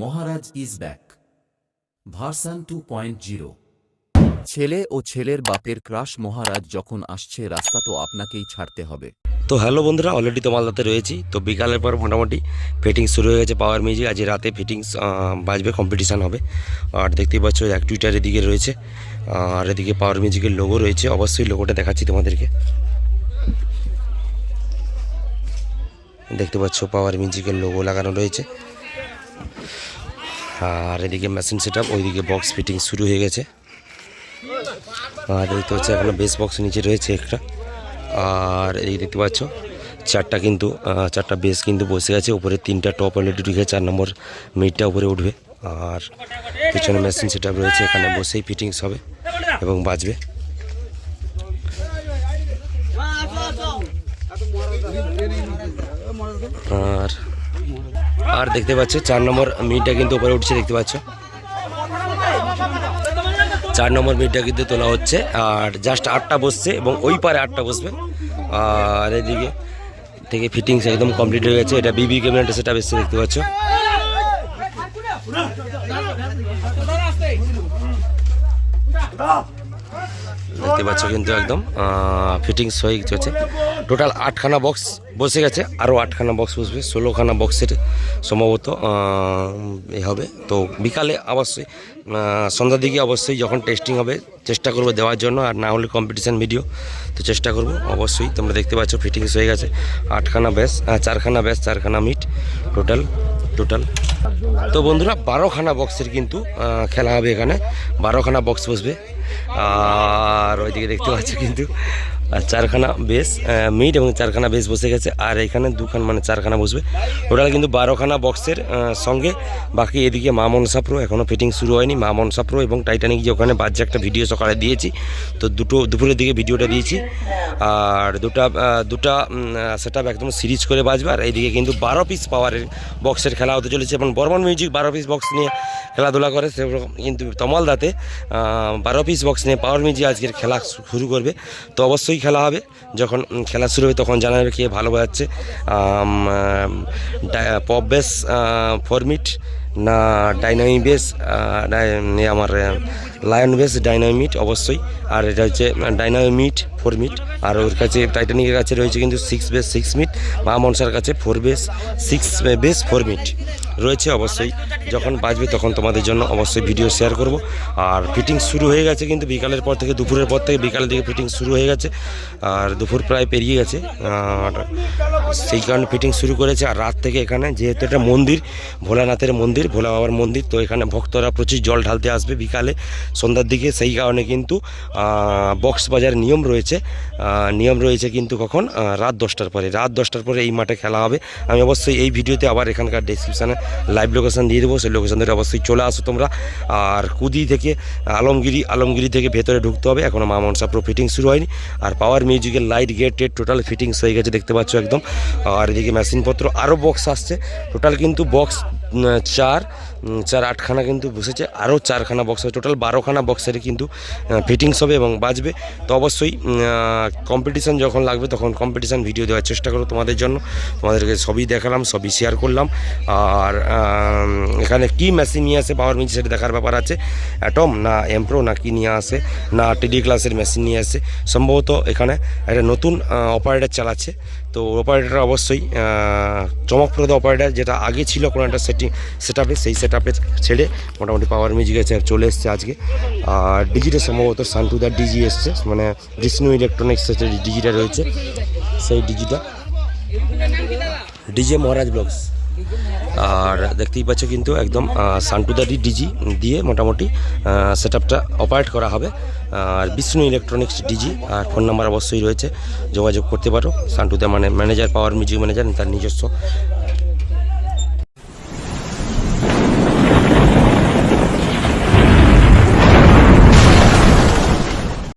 Maharaj is back. Version two point zero. ছেলে ও ছেলের বাপের ক্রাশ মহারাজ যখন আসছে রাস্তা তো আপনাকেই ছাড়তে হবে। তো হ্যালো বন্ধুরা অলরেডি তো মালদাতে রয়েছি। তো বিকালের পর মোটামুটি ফিটিংস শুরু হয়ে গেছে পাওয়ার মিউজিক আজ রাতে ফিটিংস বাজবে কম্পিটিশান হবে। আর দেখতেই পাচ্ছ এক টুইটার এদিকে রয়েছে। আর এদিকে পাওয়ার মিউজিকের লোগো রয়েছে। অবশ্যই লোগোটা দেখাচ্ছি তোমাদেরকে। দেখতে পাচ্ছ পাওয়ার মিউজিকের লোগো লাগানো রয়েছে। আর এদিকে মেশিন সেট আপ ওইদিকে বক্স ফিটিং শুরু হয়ে গেছে। আর দেখতে পাচ্ছ এখনও বেস বক্স নিচে রয়েছে একটা আর এই দেখতে পাচ্ছ, চারটা কিন্তু চারটা বেস কিন্তু বসে গেছে উপরে তিনটা টপ অলরেডি ঢুকে চার নম্বর মিটটা উপরে উঠবে। আর পিছনে মেশিন সেট রয়েছে, এখানে বসেই ফিটিংস হবে এবং বাজবে। আর আর দেখতে পাচ্ছ, চার নম্বর মিটটা কিন্তু উপরে উঠছে, দেখতে পাচ্ছ। চার নম্বর মিটটা কিন্তু তোলা হচ্ছে, আর জাস্ট আটটা বসছে এবং ওই পারে আটটা বসবে। আর এদিকে থেকে ফিটিংস একদম কমপ্লিট হয়ে গেছে, এটা বিবি ক্যামেরাটা সেটা বেশি দেখতে পাচ্ছ। দেখতে পাচ্ছ কিন্তু একদম ফিটিংস হয়ে গেছে। টোটাল আটখানা বক্স বসে গেছে আরও আটখানা বক্স বসবে, ষোলোখানা বক্সের সম্ভবত এ হবে। তো বিকালে অবশ্যই সন্ধ্যার দিকে অবশ্যই যখন টেস্টিং হবে, চেষ্টা করব দেওয়ার জন্য, আর না হলে কম্পিটিশান ভিডিও তো চেষ্টা করব। অবশ্যই তোমরা দেখতে পাচ্ছ ফিটিংস হয়ে গেছে, আটখানা ব্যাস চারখানা ব্যাস চারখানা মিট টোটাল টোটাল তো বন্ধুরা, বারোখানা বক্সের কিন্তু খেলা হবে এখানে। বারোখানা বক্স বসবে। আর ওইদিকে দেখতে পাচ্ছ কিন্তু চারখানা বেস মিট এবং চারখানা বেস বসে গেছে। আর এখানে দুখান মানে চারখানা বসবে। টোটাল কিন্তু বারোখানা বক্সের সঙ্গে। বাকি এদিকে মা মনসা প্রো এখনও ফিটিং শুরু হয়নি। মা মনসা প্রো এবং টাইটানিক যে ওখানে বাজে একটা ভিডিও সকালে দিয়েছি। তো দুটো, দুপুরের দিকে ভিডিওটা দিয়েছি। আর দুটা দুটা সেট একদম সিরিজ করে বাজবে। আর এইদিকে কিন্তু বারো পিস পাওয়ারের বক্সের খেলা হতে চলেছে এবং বর্মন মিউজিক বারো পিস বক্স নিয়ে খেলাধুলা করে। সেরকম কিন্তু তমালদাতে বারো পিস বক্স নিয়ে পাওয়ার মিউজিক আজকের খেলা শুরু করবে। তো অবশ্যই খেলা হবে। যখন খেলা শুরু হবে তখন জানা যাবে কে ভালো বাজাচ্ছে পপ বেস ফরমিট না ডাইনামি বেস আমার লায়ন বেস ডাইনামিট অবশ্যই। আর এটা হচ্ছে ডাইনামিট ফোর মিট। আর ওর কাছে টাইটানিকের কাছে রয়েছে কিন্তু সিক্স বেস, সিক্স মিট। মা মনসার কাছে four bass, six bass, four mid রয়েছে অবশ্যই। যখন বাজবে তখন তোমাদের জন্য অবশ্যই ভিডিও শেয়ার করব। আর ফিটিং শুরু হয়ে গেছে কিন্তু বিকালের পর থেকে, দুপুরের পর থেকে বিকালের দিকে ফিটিং শুরু হয়ে গেছে। আর দুপুর প্রায় পেরিয়ে গেছে। আর সেই কারণে ফিটিং শুরু করেছে। আর রাত থেকে এখানে যেহেতু এটা মন্দির, ভোলানাথের মন্দির, ভোলা বাবার মন্দির, তো এখানে ভক্তরা প্রচুর জল ঢালতে আসবে বিকালে। সন্ধ্যার দিকে সেই কারণে কিন্তু বক্স বাজার নিয়ম রয়েছে। নিয়ম রয়েছে কিন্তু কখন? রাত দশটার পরে। রাত দশটার পরে এই মাঠে খেলা হবে। আমি অবশ্যই এই ভিডিওতে আবার এখানকার ডিসক্রিপশানে লাইভ লোকেশান দিয়ে দেবো। সেই লোকেশন ধরে অবশ্যই চলে আসো তোমরা। আর কুদি থেকে, আলমগিরি আলমগিরি থেকে ভেতরে ঢুকতে হবে। এখনও মা মনসা ফিটিং শুরু হয়নি। আর পাওয়ার মিউজিকের লাইট গেট টেট টোটাল ফিটিংস হয়ে গেছে, দেখতে পাচ্ছ একদম। আর এদিকে মেশিনপত্র আরও বক্স আসছে। টোটাল কিন্তু বক্স চার। চার আটখানা কিন্তু বসেছে, আরও চারখানা বক্স হবে টোটাল বারোখানা বক্সের কিন্তু ফিটিংস হবে এবং বাজবে। তো অবশ্যই কম্পিটিশান যখন লাগবে তখন কম্পিটিশান ভিডিও দেওয়ার চেষ্টা করো তোমাদের জন্য। তোমাদেরকে সবই দেখালাম, সবই শেয়ার করলাম। আর এখানে কি মেশিন নিয়ে আসে পাওয়ার মিউজিক সেটা দেখার ব্যাপার আছে। অ্যাটম না এমপ্রো না কি নিয়ে আসে, না টিডি ক্লাসের মেশিন নিয়ে আসে। সম্ভবত এখানে একটা নতুন অপারেটার চালাচ্ছে। তো অপারেটার অবশ্যই চমকপ্রদ অপারেটার যেটা আগে ছিল কোনো একটা সেটিং সেট সেই সেট আপে ছেড়ে মোটামুটি পাওয়ার মিউজিক চলে এসছে আজকে। আর ডিজিটা সম্ভবত সান্টুদার ডিজি এসছে মানে বিষ্ণু ইলেকট্রনিক্স ডিজিটা রয়েছে, সেই ডিজিটা ডিজে মহারাজ ব্লগস আর দেখতেই পাচ্ছ কিন্তু একদম সান টু সান্টুদারি ডিজি দিয়ে মোটামুটি সেট আপটা অপারেট করা হবে। আর বিষ্ণু ইলেকট্রনিক্স ডিজি আর ফোন নাম্বার অবশ্যই রয়েছে, যোগাযোগ করতে পারো। সান টু সান্টুদা মানে ম্যানেজার পাওয়ার মিউজিক ম্যানেজার তার নিজস্ব